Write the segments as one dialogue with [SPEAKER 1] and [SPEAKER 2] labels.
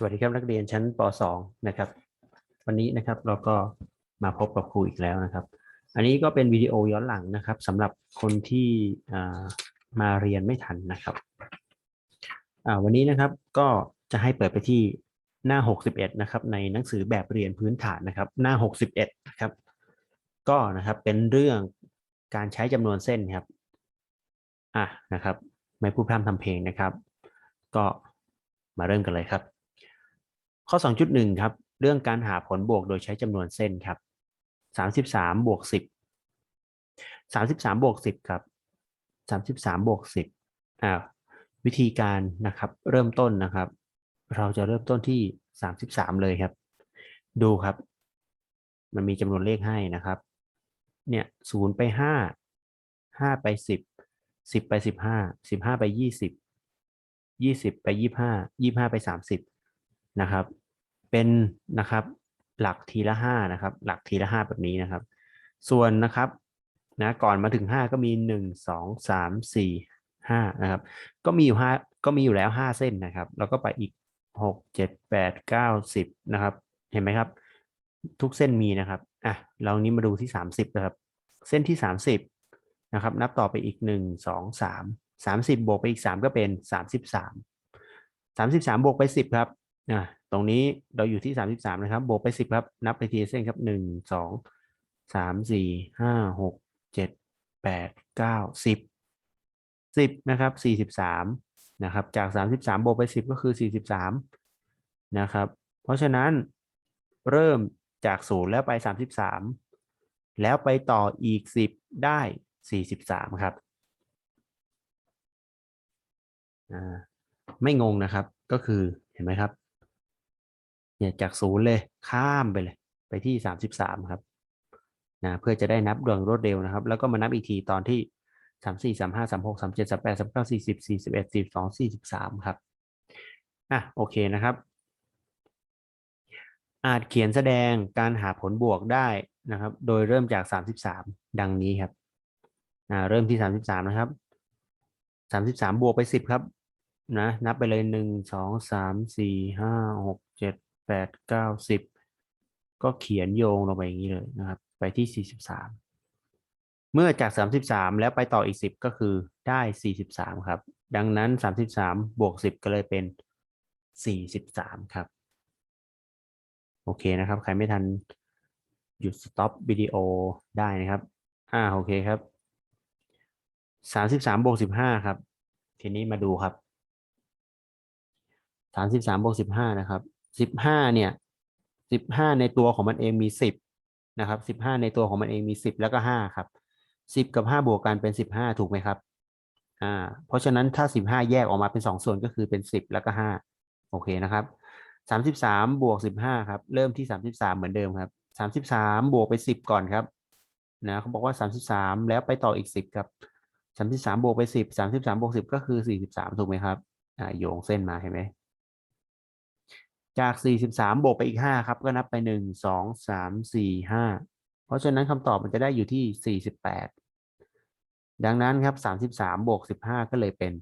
[SPEAKER 1] สวัสดีครับนักเรียนชั้นป .2 นะครับ วันนี้นะครับเราก็มาพบกับครูอีกแล้วนะครับ อันนี้ก็เป็นวิดีโอย้อนหลังนะครับสำหรับคนที่มาเรียนไม่ทันนะครับวันนี้นะครับก็จะให้เปิดไปที่หน้า 61 นะครับ ในหนังสือแบบเรียนพื้นฐานนะครับ หน้า 61 นะครับ ก็นะครับเป็นเรื่องการใช้จำนวนเส้นครับอะนะครับ ไม่พูดพร่ำทำเพลงนะครับ ก็มาเริ่มกันเลยครับ ข้อ 2.1 ครับ เรื่องการหาผลบวกโดยใช้จำนวนเส้นครับ 33บวก10 33บวก10 ครับ 33บวก10อ่าวิธีการนะครับ เริ่มต้นนะครับ เราจะเริ่มต้นที่ 33 เลยครับ ดูครับ มันมีจำนวนเลขให้นะครับ เนี่ยศูนย์ไปห้าห้าไปสิบสิบไปสิบห้าสิบห้าไปยี่สิบยี่สิบไปยี่ห้ายี่ห้าไปสามสิบนะครับ เป็นนะครับหลักทีละห้านะครับ หลักทีละห้าแบบนี้นะครับ ส่วนนะครับนะก่อนมาถึงห้าก็มีหนึ่งสองสามสี่ห้านะครับ ก็มีอยู่ห้าก็มีอยู่แล้วห้าเส้นนะครับ แล้วก็ไปอีกหกเจ็ดแปดเก้าสิบนะครับ เห็นไหมครับ ทุกเส้นมีนะครับอะเรานี้มาดูที่สามสิบนะครับ เส้นที่สามสิบนะครับ นับต่อไปอีกหนึ่งสองสามสามสิบบวกไปอีกสามก็เป็นสามสิบสามสามสิบสามบวกไปสิบครับ อะตรงนี้เราอยู่ที่สามสิบสามนะครับ บวกไปสิบครับ นับไปทีเส้นครับหนึ่งสองสามสี่ห้าหกเจ็ดแปดเก้าสิบสิบนะครับสี่สิบสามนะครับ จากสามสิบสามบวกไปสิบก็คือสี่สิบสามนะครับ เพราะฉะนั้นเริ่มจากศูนย์แล้วไปสามสิบสามแล้วไปต่ออีกสิบได้สี่สิบสามครับไม่งงนะครับก็คือเห็นไหมครับ เนี่ยจากศูนย์เลยข้ามไปเลย ไปที่สามสิบสามครับนะเพื่อจะได้นับดวงรวดเร็วนะครับ แล้วก็มานับอีกทีตอนที่สามสี่สามห้าสามหกสามเจ็ดสามแปดสามเก้าสี่สิบสี่สิบเอ็ดสี่สองสี่สิบสามครับอะโอเคนะครับ อาจเขียนแสดงการหาผลบวกได้นะครับ โดยเริ่มจาก33ดังนี้ครับอ่าเริ่มที่33นะครับ33บสามบวกไป10ครับนะนับไปเลย1 2 3 4 5 6 7 8 9 10ก็เแปดเก้าสิบก็เขียนโยงลงไปอย่างนี้เลยนะครับ ไปที่43เมื่อจาก33แล้วไปต่ออีก10ก็คือได้43ครับ ดังนั้น33บสามบวก10ก็เลยเป็น43ครับ โอเคนะครับ ใครไม่ทันหยุดสต็อปวิดีโอได้นะครับ อ่าโอเคครับสามสิบสามบวกสิบห้าครับ ทีนี้มาดูครับสามสิบสามบวกสิบห้านะครับ สิบห้าเนี่ยสิบห้าในตัวของมันเองมีสิบนะครับสิบห้าในตัวของมันเองมีสิบแล้วก็ห้าครับสิบกับห้าบวกกันเป็นสิบห้าถูกไหมครับอ่าเพราะฉะนั้นถ้าสิบห้าแยกออกมาเป็นสองส่วนก็คือเป็นสิบแล้วก็ห้าโอเคนะครับสามสิบสามบวกสิบห้าครับเริ่มที่สามสิบสามเหมือนเดิมครับสามสิบสามบวกไปสิบก่อนครับนะเขาบอกว่าสามสิบสามแล้วไปต่ออีกสิบครับสามสิบสามบวกไปสิบสามสิบสามบวกสิบก็คือสี่สิบสามถูกไหมครับอ่าโยงเส้นมาเห็นไหม จากสี่สิบวกไปอีกห้าครับ ก็นับไปหนึ่งสองสามสี่ห้าเพราะฉะนั้นคำตอบมันจะได้อยู่ที่สี่สิบแปดดังนั้นครับสามสิบวกสิบห้าก็เลยเป็น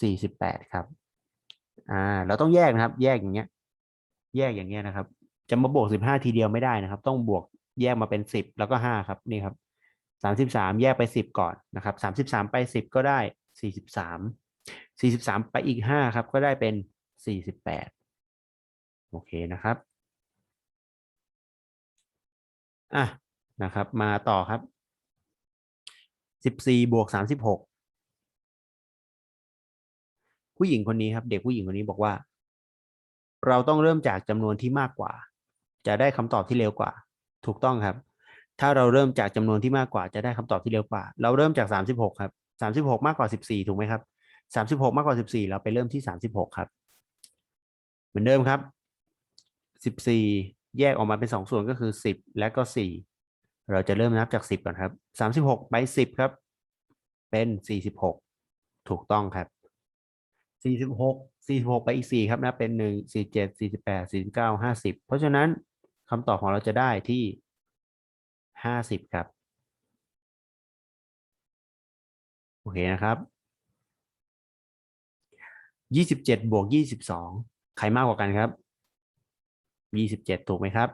[SPEAKER 1] สี่สิบแปดครับ อ่า เราต้องแยกนะครับ แยกอย่างเงี้ย แยกอย่างเงี้ยนะครับ จะมาบวกสิบห้าทีเดียวไม่ได้นะครับ ต้องบวกแยกมาเป็นสิบแล้วก็ห้าครับ นี่ครับสามสิบสามแยกไปสิบก่อนนะครับสามสิบสามไปสิบก็ได้สี่สิบสามสี่สิบสามไปอีกห้าครับ ก็ได้เป็นสี่สิบแปด โอเคนะครับอะนะครับ มาต่อครับสิบสี่บวกสามสิบหกผู้หญิงคนนี้ครับ เด็กผู้หญิงคนนี้บอกว่า เราต้องเริ่มจากจำนวนที่มากกว่า จะได้คำตอบที่เร็วกว่า ถูกต้องครับ ถ้าเราเริ่มจากจำนวนที่มากกว่า จะได้คำตอบที่เร็วกว่า เราเริ่มจากสามสิบหกครับสามสิบหกมากกว่าสิบสี่ถูกไหมครับสามสิบหกมากกว่าสิบสี่เราไปเริ่มที่สามสิบหกครับ เหมือนเดิมครับ สิบสี่แยกออกมาเป็นสองส่วนก็คือสิบและก็สี่เราจะเริ่มนับจากสิบก่อนครับสามสิบหกไปสิบครับ เป็นสี่สิบหกถูกต้องครับสี่สิบหกสี่สิบหกไปอีกสี่ครับนะเป็นหนึ่งสี่เจ็ดสี่สิบแปดสี่สิบเก้าห้าสิบเพราะฉะนั้นคำตอบของเราจะได้ที่ห้าสิบครับ โอเคนะครับยี่สิบเจ็ดบวกยี่สิบสองใครมากกว่ากันครับ ยี่สิบเจ็ดถูกไหมครับ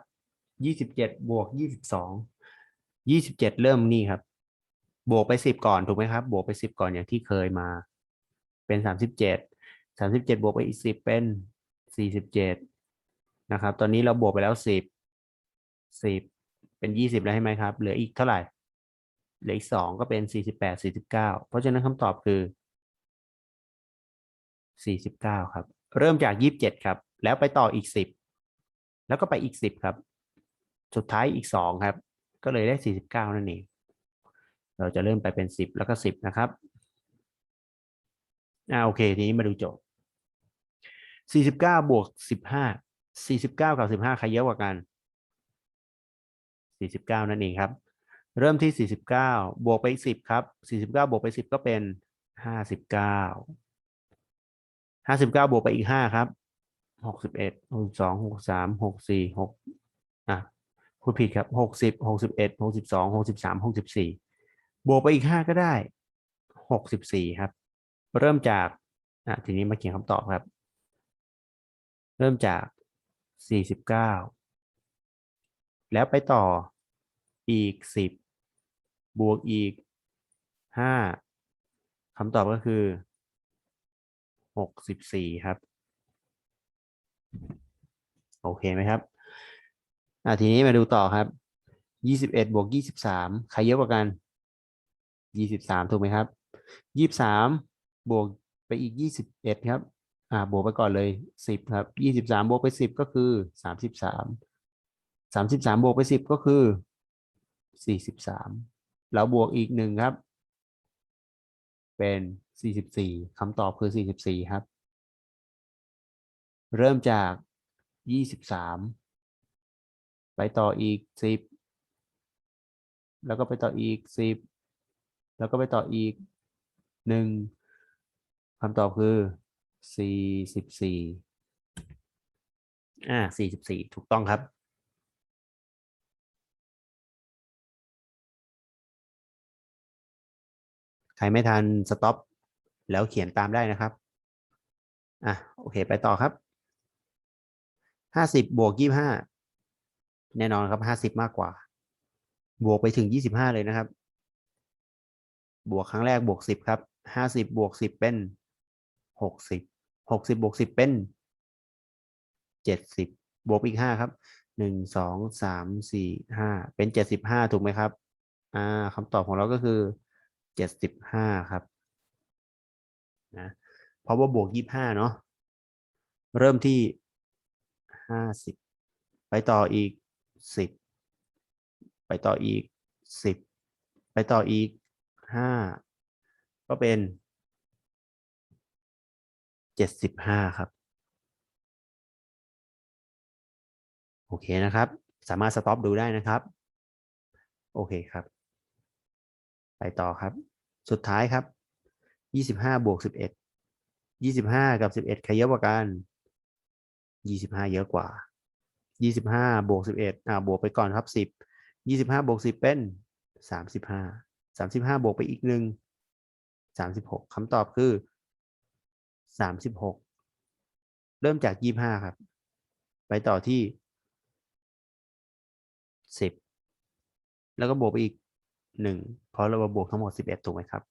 [SPEAKER 1] ยี่สิบเจ็ดบวกยี่สิบสองยี่สิบเจ็ดเริ่มนี่ครับ บวกไปสิบก่อนถูกไหมครับ บวกไปสิบก่อนอย่างที่เคยมา เป็นสามสิบเจ็ดสามสิบเจ็ดบวกไปอีกสิบเป็นสี่สิบเจ็ดนะครับ ตอนนี้เราบวกไปแล้วสิบสิบเป็นยี่สิบแล้วใช่ไหมครับ เหลืออีกเท่าไหร่ เหลืออีกสองก็เป็นสี่สิบแปดสี่สิบเก้าเพราะฉะนั้นคำตอบคือสี่สิบเก้าครับ เริ่มจากยี่สิบเจ็ดครับ แล้วไปต่ออีกสิบ แล้วก็ไปอีกสิบครับ สุดท้ายอีกสองครับ ก็เลยได้สี่สิบเก้านั่นเอง เราจะเริ่มไปเป็นสิบแล้วก็สิบนะครับ อ่าโอเค ทีนี้มาดูโจทย์สี่สิบเก้าบวกสิบห้าสี่สิบเก้ากับสิบห้าใครเยอะกว่ากันสี่สิบเก้านั่นเองครับ เริ่มที่สี่สิบเก้าบวกไปอีกสิบครับสี่สิบเก้าบวกไปสิบก็เป็นห้าสิบเก้าห้าสิบเก้าบวกไปอีกห้าครับ หกสิบเอ็ดหกสองหกสามหกสี่หกอะพูดผิดครับหกสิบหกสิบเอ็ดหกสิบสองหกสิบสามหกสิบสี่บวกไปอีกห้าก็ได้หกสิบสี่ครับ เริ่มจากอะทีนี้มาเขียนคำตอบครับ เริ่มจากสี่สิบเก้าแล้วไปต่ออีกสิบบวกอีกห้าคำตอบก็คือหกสิบสี่ครับ โอเคไหมครับอะทีนี้มาดูต่อครับยี่สิบเอ็ดบวกยี่สิบสามใครเยอะกว่ากันยี่สิบสามถูกไหมครับยี่สิบสามบวกไปอีกยี่สิบเอ็ดครับอ่าบวกไปก่อนเลยสิบครับยี่สิบสามบวกไปสิบก็คือสามสิบสามสามสิบสามบวกไปสิบก็คือสี่สิบสามแล้วบวกอีกหนึ่งครับ เป็นสี่สิบสี่คำตอบคือสี่สิบสี่ครับ เริ่มจากยี่สิบสามไปต่ออีกสิบแล้วก็ไปต่ออีกสิบแล้วก็ไปต่ออีกหนึ่งคำตอบคือสี่สิบสี่อ่าสี่สิบสี่ถูกต้องครับใครไม่ทันสต็อปแล้วเขียนตามได้นะครับ อะ โอเค ไปต่อครับ ห้าสิบบวกยี่ห้าแน่นอนครับห้าสิบมากกว่า บวกไปถึงยี่สิบห้าเลยนะครับ บวกครั้งแรกบวกสิบครับห้าสิบบวกสิบเป็นหกสิบหกสิบบวกสิบเป็นเจ็ดสิบบวกอีกห้าครับหนึ่งสองสามสี่ห้าเป็นเจ็ดสิบห้าถูกไหมครับ อ่าคำตอบของเราก็คือเจ็ดสิบห้าครับนะเพราะว่าบวกยี่ห้าเนาะเริ่มที่ ห้าสิบไปต่ออีกสิบไปต่ออีกสิบไปต่ออีกห้าก็เป็นเจ็ดสิบห้าครับ โอเคนะครับ สามารถสต็อปดูได้นะครับ โอเคครับ ไปต่อครับ สุดท้ายครับยี่สิบห้าบวกสิบเอ็ดยี่สิบห้ากับสิบเอ็ดใครเยอะกว่ากัน ยี่สิบห้าเยอะกว่ายี่สิบห้าบวกสิบเอ็ดอ่าบวกไปก่อนครับสิบยี่สิบห้าบวกสิบเป็นสามสิบห้าสามสิบห้าบวกไปอีกหนึ่งสามสิบหกคำตอบคือสามสิบหกเริ่มจากยี่ห้าครับ ไปต่อที่สิบแล้วก็บวกไปอีกหนึ่งเพราะเราบวกทั้งหมดสิบเอ็ดถูกไหมครับ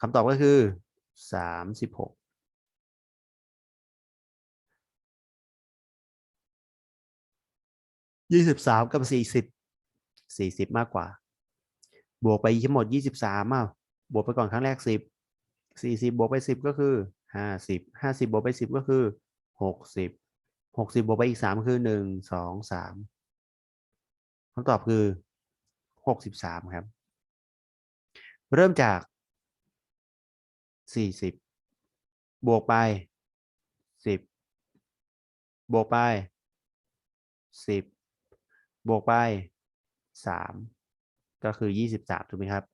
[SPEAKER 1] คำตอบก็คือสามสิบหก ยี่สิบสามกับสี่สิบสี่สิบมากกว่า บวกไปทั้งหมดยี่สิบสามอะบวกไปก่อนครั้งแรกสิบสี่สิบบวกไปสิบก็คือห้าสิบห้าสิบบวกไปสิบก็คือหกสิบหกสิบบวกไปอีกสามคือหนึ่งสองสามคำตอบคือหกสิบสามครับ เริ่มจากสี่สิบบวกไปสิบบวกไปสิบ บวกไปสามก็คือยี่สิบสามถูกไหมครับ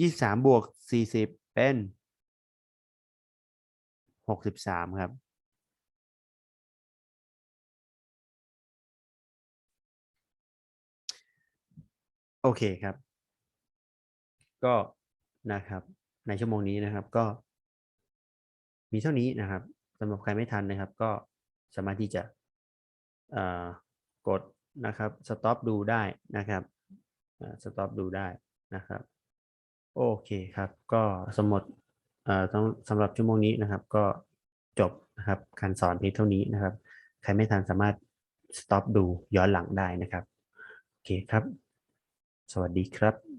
[SPEAKER 1] ยี่สามบวกสี่สิบเป็นหกสิบสามครับ โอเคครับ ก็นะครับ ในชั่วโมงนี้นะครับก็ มีเท่านี้นะครับสำหรับใครไม่ทันนะครับ ก็สามารถที่จะกด นะครับสต็อปดูได้นะครับสต็อปดูได้นะครับ โอเคครับ ก็สมหมดเอ่อต้องสำหรับชั่วโมงนี้นะครับ ก็จบนะครับการสอนเพียงเท่านี้นะครับ ใครไม่ทันสามารถสต็อปดูย้อนหลังได้นะครับ โอเคครับ สวัสดีครับ